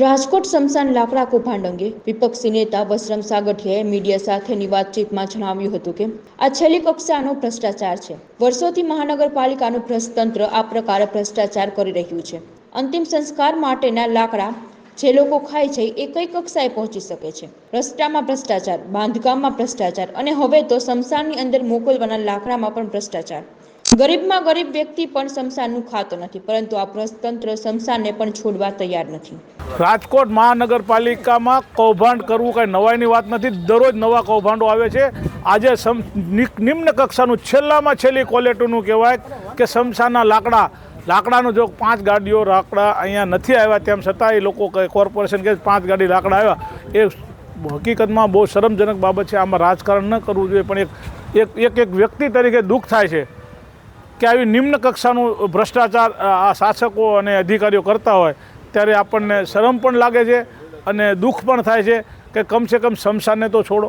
રાજકોટ સમસાન લાકડા કૌભાંડ અંગે વિપક્ષી નેતા વસરમ સાગઠિયાએ મીડિયા સાથેની વાતચીતમાં જણાવ્યું હતું કે, આ છેલ્લી કક્ષાનો ભ્રષ્ટાચાર છે. વર્ષોથી મહાનગરપાલિકાનું ભ્રષ્ટતંત્ર આ પ્રકારે ભ્રષ્ટાચાર કરી રહ્યું છે. અંતિમ સંસ્કાર માટેના લાકડા જે લોકો ખાય છે, એ કઈ કક્ષાએ પહોંચી શકે છે? રસ્તામાં ભ્રષ્ટાચાર, બાંધકામમાં ભ્રષ્ટાચાર અને હવે તો સમસાનની અંદર મોકલવાના લાકડામાં પણ ભ્રષ્ટાચાર. ગરીબમાં ગરીબ વ્યક્તિ પણ સમસાનનું ખાતો નથી, પરંતુ આ પ્રતંત્ર સમસાનને પણ છોડવા તૈયાર નથી. રાજકોટ મહાનગરપાલિકામાં કૌભાંડ કરવું કાંઈ નવાઈની વાત નથી. દરરોજ નવા કૌભાંડો આવે છે. આજે સમ નિમ્ન કક્ષાનું છેલ્લામાં છેલ્લી ક્વોલિટીનું કહેવાય કે સમસાના લાકડા. લાકડાનું જો પાંચ ગાડીઓ લાકડા અહીંયા નથી આવ્યા, તેમ છતાં એ લોકો કોર્પોરેશન કે પાંચ ગાડી લાકડા આવ્યા. એ હકીકતમાં બહુ શરમજનક બાબત છે. આમાં રાજકારણ ન કરવું જોઈએ, પણ એક એક એક વ્યક્તિ તરીકે દુઃખ થાય છે. કે આવી નિમ્ન કક્ષાનું ભ્રષ્ટાચાર આ શાસકો અને અધિકારીઓ કરતા હોય, ત્યારે આપણને શરમ પણ લાગે છે અને દુઃખ પણ થાય છે કે કમસે કમ શમશાનને તો છોડો.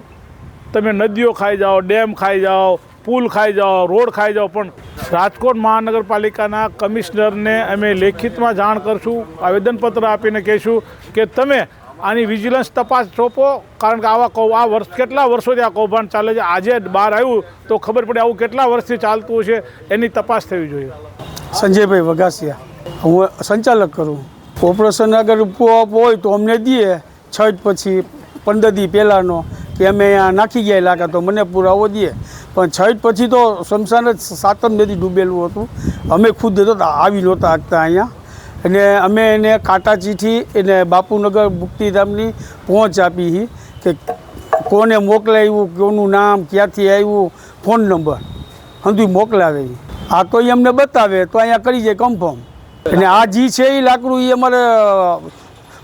તમે નદીઓ ખાઈ જાઓ, ડેમ ખાઈ જાઓ, પુલ ખાઈ જાઓ, રોડ ખાઈ જાઓ, પણ રાજકોટ મહાનગરપાલિકાના કમિશનરને અમે લેખિતમાં જાણ કરશું, આવેદનપત્ર આપીને કહીશું કે તમે આની વિજિલન્સ તપાસ સોંપો, કારણ કે આવા કૌ આ વર્ષ કેટલા વર્ષોથી આ કૌભાંડ ચાલે છે? આજે બહાર આવ્યું, તો ખબર પડે આવું કેટલા વર્ષથી ચાલતું છે એની તપાસ થવી જોઈએ. સંજયભાઈ વઘાસિયા, હું સંચાલક કરું. ઓપરેશન અગર પૂ- હોય તો અમને દઈએ, છઠ પછી પંદર દી પહેલાંનો, કે અમે અહીંયા નાખી ગયા લાગે તો મને પુરાવો દઈએ. પણ છઠ પછી તો શમશાન જ સાતમ નદી ડૂબેલું હતું. અમે ખુદ આવી નહોતા શકતા અહીંયા. અને અમે એને કાંટા ચીઠી એને બાપુનગર મુક્તિધામની પહોંચ આપી હતી કે કોને મોકલાવ્યું, કોનું નામ, ક્યાંથી આવ્યું, ફોન નંબર. હંધું મોકલાવે આ કોઈ અમને બતાવે તો અહીંયા કરી જાય કન્ફર્મ અને આ જી છે એ લાકડું એ અમારે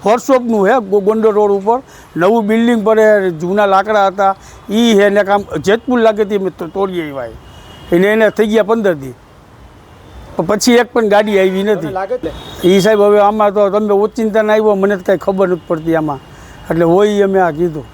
વર્કશોપનું હે ગોંડલ રોડ ઉપર. નવું બિલ્ડિંગ પર જૂના લાકડા હતા. એ હે ને કામ જેતપુર લાગે તે તોડીએ એવા એને એને થઈ ગયા પંદર દી. પછી એક પણ ગાડી આવી નથી. એ સાહેબ હવે આમાં તો તમે ઓચિંતા આવ્યો મને તો કાંઈ ખબર નથી પડતી આમાં. એટલે હોય અમે આ કીધું.